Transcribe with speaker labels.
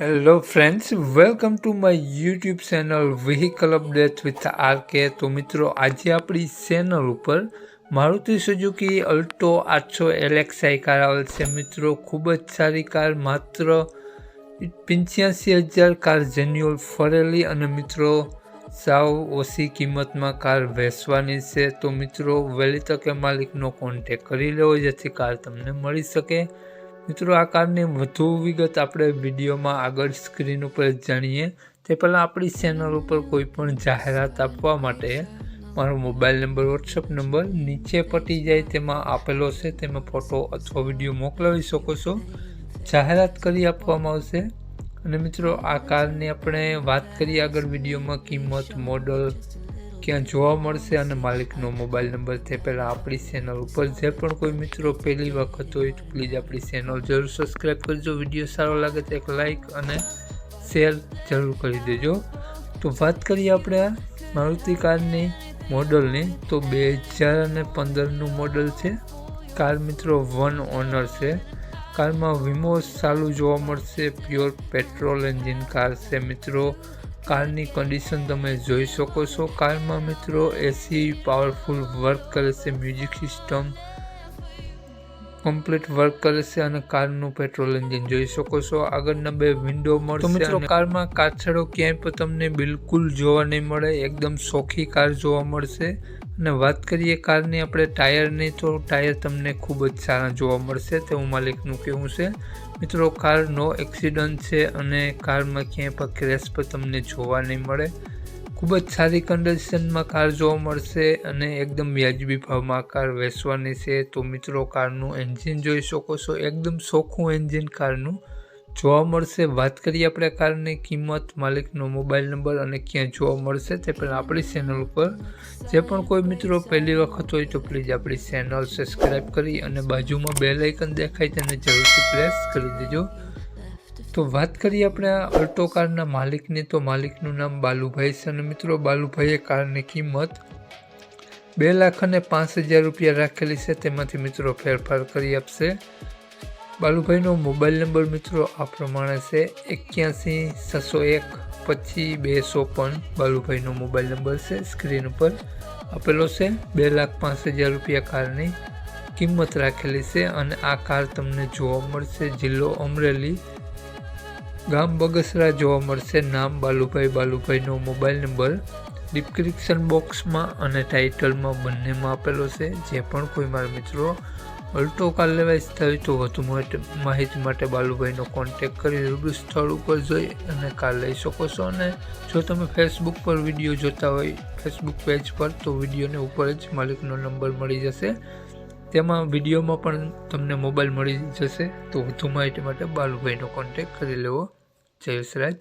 Speaker 1: Hello friends welcome to my YouTube channel vehicle update with R K તો મિત્રો, આજે આપણી ચેનલ ઉપર મારુતિ સુઝુકી અલ્ટો આઠસો એલેક્સાઈ કાર આવેલ છે. મિત્રો, ખૂબ જ સારી કાર માત્ર પંચ્યાસી હજાર કાર જેન્યુઅલ ફરેલી અને મિત્રો, સાવ ઓછી કિંમતમાં કાર વેચવાની છે. તો મિત્રો, વહેલી તકે માલિકનો કોન્ટેક કરી લેવો જેથી કાર તમને મળી શકે. મિત્રો, આ કારની વધુ વિગત આપણે વિડીયોમાં આગળ સ્ક્રીન ઉપર જાણીએ. તે પહેલાં આપણી ચેનલ ઉપર કોઈ પણ જાહેરાત આપવા માટે મારો મોબાઈલ નંબર વોટ્સઅપ નંબર નીચે પટી જાય તેમાં આપેલો છે. તેમાં ફોટો અથવા વીડિયો મોકલાવી શકો છો. જાહેરાત કરી આપવામાં આવશે. અને મિત્રો, આ કારની આપણે વાત કરીએ આગળ વિડીયોમાં કિંમત, મોડલ ક્યાં જોવા મળશે અને માલિકનો મોબાઈલ નંબર તે પહેલાં આપણી ચેનલ ઉપર જે પણ કોઈ મિત્રો પહેલી વખત હોય તો પ્લીઝ આપણી ચેનલ જરૂર સબસ્ક્રાઈબ કરજો. વીડિયો સારો લાગે તો એક લાઇક અને શેર જરૂર કરી દેજો. તો વાત કરીએ આપણે મારુતિ કારની મોડલની. તો બે હજાર અને પંદરનું મોડલ છે. કાર મિત્રો વન ઓનર છે. કારમાં વીમો ચાલુ જોવા મળશે. પ્યોર પેટ્રોલ એન્જિન કાર છે મિત્રો. કારની કન્ડિશન તમે જોઈ શકો છો. કારમાં મિત્રો એસી પાવરફુલ વર્ક કરે છે મ્યુઝિક સિસ્ટમ કમ્પ્લીટ વર્ક કરે છે અને કારનું પેટ્રોલ એન્જિન જોઈ શકો છો. આગળના બે વિન્ડો મળશે મિત્રો કારમાં કાચડો ક્યાંય પણ તમને બિલકુલ જોવા નહીં મળે એકદમ સોખી કાર જોવા મળશે. અને વાત કરીએ કારની, આપણે ટાયરની, તો ટાયર તમને ખૂબ જ સારા જોવા મળશે, તેવું માલિકનું કહેવું છે. મિત્રો કાર નો એક્સિડન્ટ છે અને કારમાં ક્યાંય પણ ક્રેશ પણ તમને જોવા નહીં મળે. ખૂબ જ સારી કન્ડિશનમાં કાર જોવા મળશે અને એકદમ વ્યાજબી ભાવમાં કાર વેચવાની છે. તો મિત્રો, કારનું એન્જિન જોઈ શકો છો. એકદમ ચોખ્ખું એન્જિન કારનું. જોવા મળશે. વાત કરીએ આપણે કારની કિંમત, માલિકનો મોબાઈલ નંબર અને ક્યાં જોવા મળશે તે પહેલાં આપણી ચેનલ ઉપર. જે પણ કોઈ મિત્રો પહેલી વખત હોય તો પ્લીઝ આપણી ચેનલ સબસ્ક્રાઈબ કરી અને બાજુમાં બે લાઇકન દેખાય તેને જરૂરથી પ્રેસ કરી દેજો. તો વાત કરીએ આપણે અલ્ટો કારના માલિકની. તો માલિકનું નામ બાલુભાઈ છે અને મિત્રો બાલુભાઈએ કારની કિંમત બે લાખ અને પાંચ હજાર રૂપિયા રાખેલી છે. તેમાંથી મિત્રો ફેરફાર કરી આપશે. બાલુભાઈનો મોબાઈલ નંબર મિત્રો આ પ્રમાણે છે. એક્યાસી, છસો એક, પછી બેસો પણ બાલુભાઈનો મોબાઈલ નંબર છે. સ્ક્રીન ઉપર આપેલો છે. બે લાખ પાંચ હજાર રૂપિયા કારની કિંમત રાખેલી છે અને આ કાર તમને જોવા મળશે. જિલ્લો અમરેલી ગામ બગસરા જોવા મળશે. નામ બાલુભાઈ. બાલુભાઈનો મોબાઈલ નંબર ડિસ્ક્રિપ્શન બોક્સમાં અને ટાઇટલમાં બંનેમાં આપેલો છે. જે પણ કોઈ મારા મિત્રો અલ્ટો કાર લેવાય થાય તો વધુ માહિતી માટે બાલુભાઈનો કોન્ટેક કરી રૂબરૂ સ્થળ ઉપર જઈ અને કાર લઈ શકો છો. અને જો તમે ફેસબુક પર વીડિયો જોતા હોય ફેસબુક પેજ પર, તો વિડીયોને ઉપર જ માલિકનો નંબર મળી જશે. તેમાં વિડીયોમાં પણ તમને મોબાઈલ મળી જશે. તો વધુ માહિતી માટે બાલુભાઈનો કોન્ટેક કરી લેવો. જય વસરાજ